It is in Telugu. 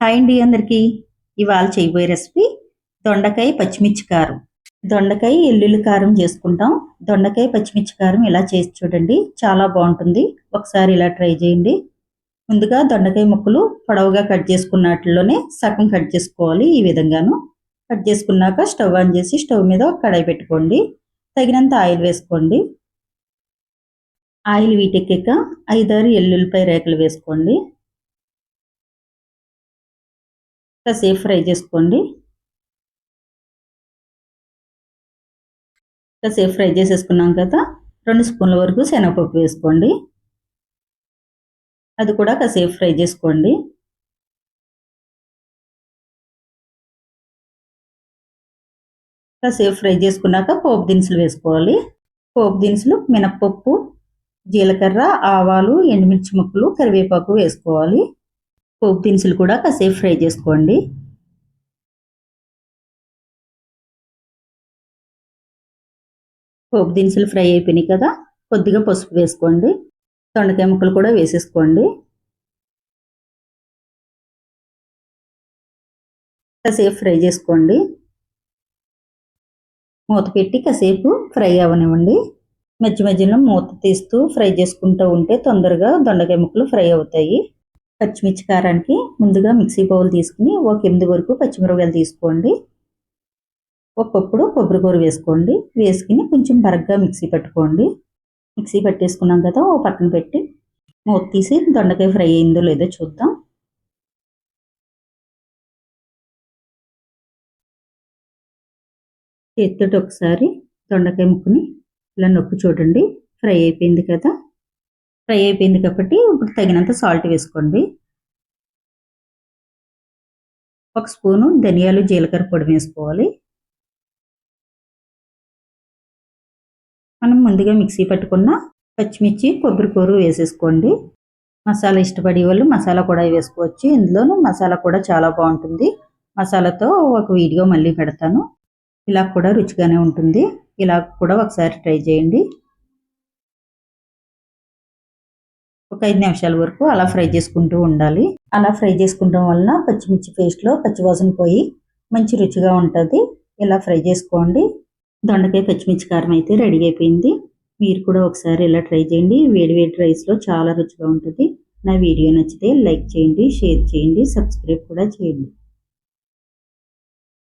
హాయ్ అండి అందరికీ. ఇవాళ చేయబోయే రెసిపీ దొండకాయ పచ్చిమిర్చి కారం. దొండకాయ ఎల్లుల్లి కారం చేసుకుంటాం. దొండకాయ పచ్చిమిర్చి కారం ఇలా చేసి చూడండి. చాలా బాగుంటుంది. ఒకసారి ఇలా ట్రై చేయండి. ముందుగా దొండకాయ ముక్కలు పొడవుగా కట్ చేసుకున్నట్లోనే సగం కట్ చేసుకోవాలి ఈ విధంగాను. కట్ చేసుకున్నాక స్టవ్ ఆన్ చేసి స్టవ్ మీద కడాయి పెట్టుకోండి. తగినంత ఆయిల్ వేసుకోండి. ఆయిల్ వీటెక్కాక ఐదారు ఎల్లుల్లిపాయ రేకలు వేసుకోండి. కాసేపు ఫ్రై చేసుకోండి. కాసేపు ఫ్రై చేసేసుకున్నాం కదా రెండు స్పూన్ల వరకు శనగపప్పు వేసుకోండి. అది కూడా కాసేపు ఫ్రై చేసుకోండి. కాసేపు ఫ్రై చేసుకున్నాక పోపు దినుసులు వేసుకోవాలి. పోపు దినుసులు మినప్పప్పు జీలకర్ర ఆవాలు ఎండుమిర్చి ముక్కలు కరివేపాకు వేసుకోవాలి. పోపు దినుసులు కూడా కాసేపు ఫ్రై చేసుకోండి. పోపు దినుసులు ఫ్రై అయిపోయినాయి కదా కొద్దిగా పసుపు వేసుకోండి. దొండకాయ ముక్కలు కూడా వేసేసుకోండి. కాసేపు ఫ్రై చేసుకోండి. మూత పెట్టి కాసేపు ఫ్రై అవ్వనివ్వండి మధ్య మధ్యలో మూత తీస్తూ ఫ్రై చేసుకుంటూ ఉంటే తొందరగా దొండకాయ ముక్కలు ఫ్రై అవుతాయి. పచ్చిమిర్చి కారానికి ముందుగా మిక్సీ బౌల్ తీసుకుని ఒక ఎనిమిది వరకు పచ్చిమిరపకాయలు తీసుకోండి. ఒక్కొప్పుడు కొబ్బరి కూర వేసుకోండి. వేసుకుని కొంచెం బరగ్గా మిక్సీ పెట్టుకోండి. మిక్సీ పట్టేసుకున్నాం కదా ఓ పక్కన పెట్టి మూత తీసి దొండకాయ ఫ్రై అయిందో లేదో చూద్దాం. చేతితోటి ఒకసారి దొండకాయ ముక్కుని ఇలా నొక్కి చూడండి. ఫ్రై అయిపోయింది కదా. ఫ్రై అయిపోయింది కాబట్టి ఇప్పుడు తగినంత సాల్ట్ వేసుకోండి. ఒక స్పూను ధనియాలు జీలకర్ర పొడి వేసుకోవాలి. మనం ముందుగా మిక్సీ పట్టుకున్న పచ్చిమిర్చి కొబ్బరి కూర వేసేసుకోండి. మసాలా ఇష్టపడే వాళ్ళు మసాలా కూడా వేసుకోవచ్చు. ఇందులోనూ మసాలా కూడా చాలా బాగుంటుంది. మసాలాతో ఒక వీడియో మళ్ళీ పెడతాను. ఇలా కూడా రుచిగానే ఉంటుంది. ఇలా కూడా ఒకసారి ట్రై చేయండి. ఒక ఐదు నిమిషాల వరకు అలా ఫ్రై చేసుకుంటూ ఉండాలి. అలా ఫ్రై చేసుకుంటాం వలన పచ్చిమిర్చి పేస్ట్లో పచ్చివాసన పోయి మంచి రుచిగా ఉంటుంది. ఇలా ఫ్రై చేసుకోండి. దొండకాయ పచ్చిమిర్చి కారం అయితే రెడీ అయిపోయింది. మీరు కూడా ఒకసారి ఇలా ట్రై చేయండి. వేడి వేడి రైస్లో చాలా రుచిగా ఉంటుంది. నా వీడియో నచ్చితే లైక్ చేయండి షేర్ చేయండి సబ్స్క్రైబ్ కూడా చేయండి.